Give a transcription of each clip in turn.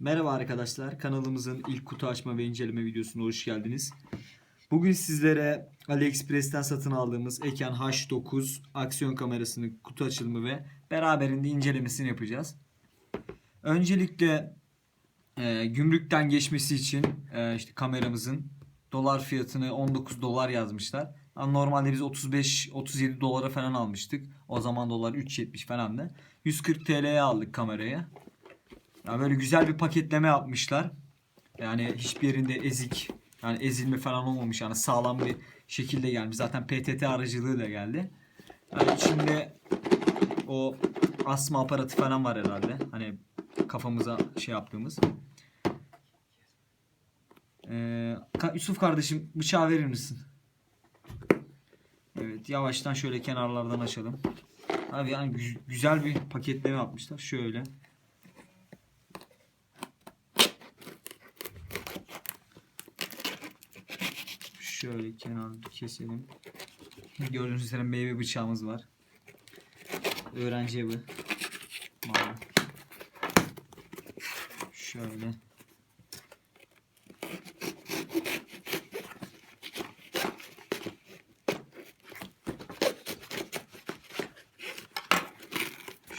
Merhaba arkadaşlar, kanalımızın ilk kutu açma ve inceleme videosuna hoş geldiniz. Bugün sizlere AliExpress'ten satın aldığımız Eken H9 aksiyon kamerasının kutu açılımı ve beraberinde incelemesini yapacağız. Öncelikle e, gümrükten geçmesi için e, işte kameramızın dolar fiyatını 19 dolar yazmışlar. Normalde biz 35-37 dolara falan almıştık. O zaman dolar 3.70 falandı. 140 TL'ye aldık kamerayı. Ya böyle güzel bir paketleme yapmışlar. Yani hiçbir yerinde ezik yani ezilme falan olmamış yani sağlam bir şekilde gelmiş. Zaten PTT aracılığıyla geldi. Yani içinde o asma aparatı falan var herhalde. Hani kafamıza şey yaptığımız. Ee, Yusuf kardeşim bıçağı verir misin? Evet yavaştan şöyle kenarlardan açalım. Abi yani gü- güzel bir paketleme yapmışlar. Şöyle. Şöyle kenarı keselim. Gördüğünüz üzere meyve bıçağımız var. Öğrenci evi. Şöyle.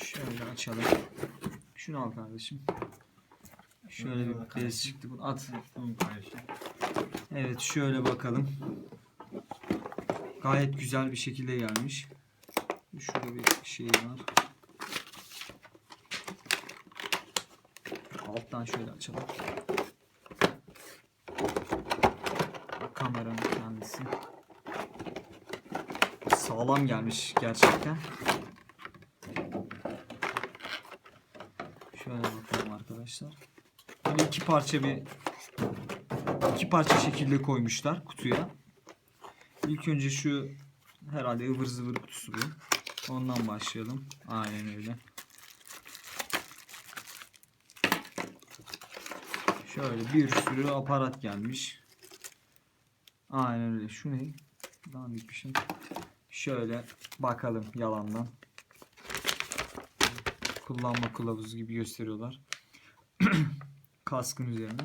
Şöyle açalım. Şunu al kardeşim. Şöyle bir bez çıktı. Bunu at. Evet şöyle bakalım. Gayet güzel bir şekilde gelmiş. Şurada bir şey var. Alttan şöyle açalım. Kameranın kendisi. Sağlam gelmiş gerçekten. Şöyle bakalım arkadaşlar. Böyle iki parça bir iki parça şekilde koymuşlar kutuya. İlk önce şu herhalde ıvır zıvır kutusu bu. Ondan başlayalım. Aynen öyle. Şöyle bir sürü aparat gelmiş. Aynen öyle. Şu ne? Bir şey. Şöyle bakalım yalandan. Kullanma kılavuzu gibi gösteriyorlar. Kaskın üzerine.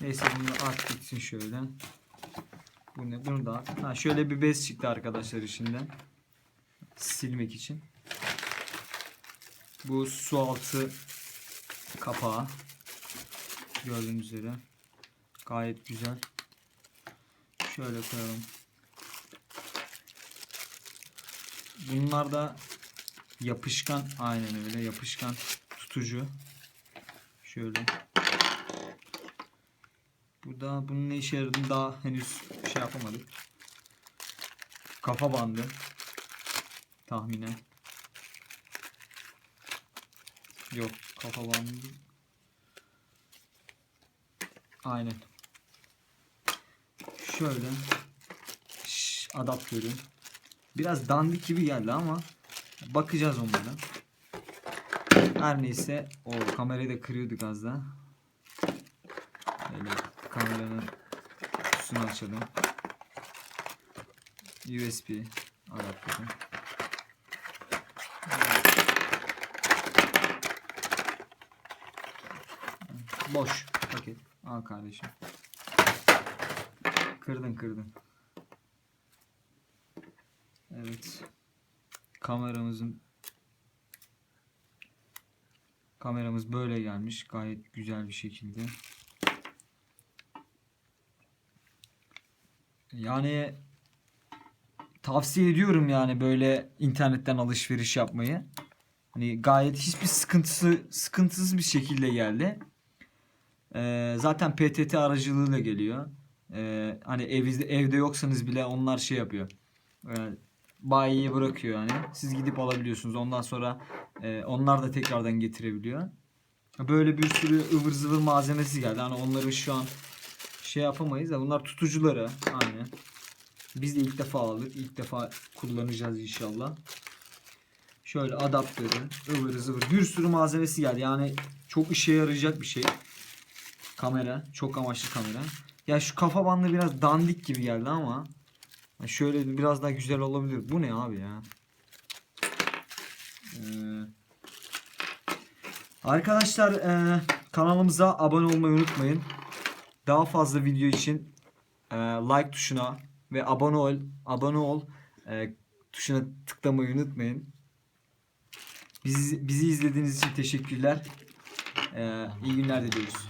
Neyse bunu at gitsin şöyle. Bu ne? Bunu da at. Ha, şöyle bir bez çıktı arkadaşlar içinden. Silmek için. Bu su altı kapağı. Gördüğünüz üzere. Gayet güzel. Şöyle koyalım. Bunlar da yapışkan. Aynen öyle yapışkan tutucu. Şöyle. Bu da bunun ne işe yaradığını daha henüz şey yapamadık. Kafa bandı. Tahminen. Yok kafa bandı. Aynen. Şöyle. Şş, adaptörü. Biraz dandik gibi geldi ama bakacağız onlara. Her neyse o kamerayı da kırıyorduk az daha. Böyle kameranın kutusunu açalım. USB adaptörü. Boş paket. Al kardeşim. Kırdın kırdın. Evet. Kameramızın Kameramız böyle gelmiş. Gayet güzel bir şekilde. Yani tavsiye ediyorum yani böyle internetten alışveriş yapmayı. Hani gayet hiçbir sıkıntısı sıkıntısız bir şekilde geldi. Ee, zaten PTT aracılığıyla geliyor. Ee, hani evde evde yoksanız bile onlar şey yapıyor. Ee, bayiye bırakıyor yani. Siz gidip alabiliyorsunuz. Ondan sonra e, onlar da tekrardan getirebiliyor. Böyle bir sürü ıvır zıvır malzemesi geldi. Hani onları şu an şey yapamayız bunlar tutucuları. Aynen. Biz de ilk defa aldık. İlk defa kullanacağız inşallah. Şöyle adaptörü, ıvır zıvır bir sürü malzemesi geldi. Yani çok işe yarayacak bir şey. Kamera, çok amaçlı kamera. Ya şu kafa bandı biraz dandik gibi geldi ama şöyle biraz daha güzel olabilir. Bu ne abi ya? Ee, arkadaşlar e, Kanalımıza abone olmayı unutmayın. Daha fazla video için e, like tuşuna ve abone ol, abone ol e, tuşuna tıklamayı unutmayın. Bizi, bizi izlediğiniz için teşekkürler. E, iyi günler diliyoruz.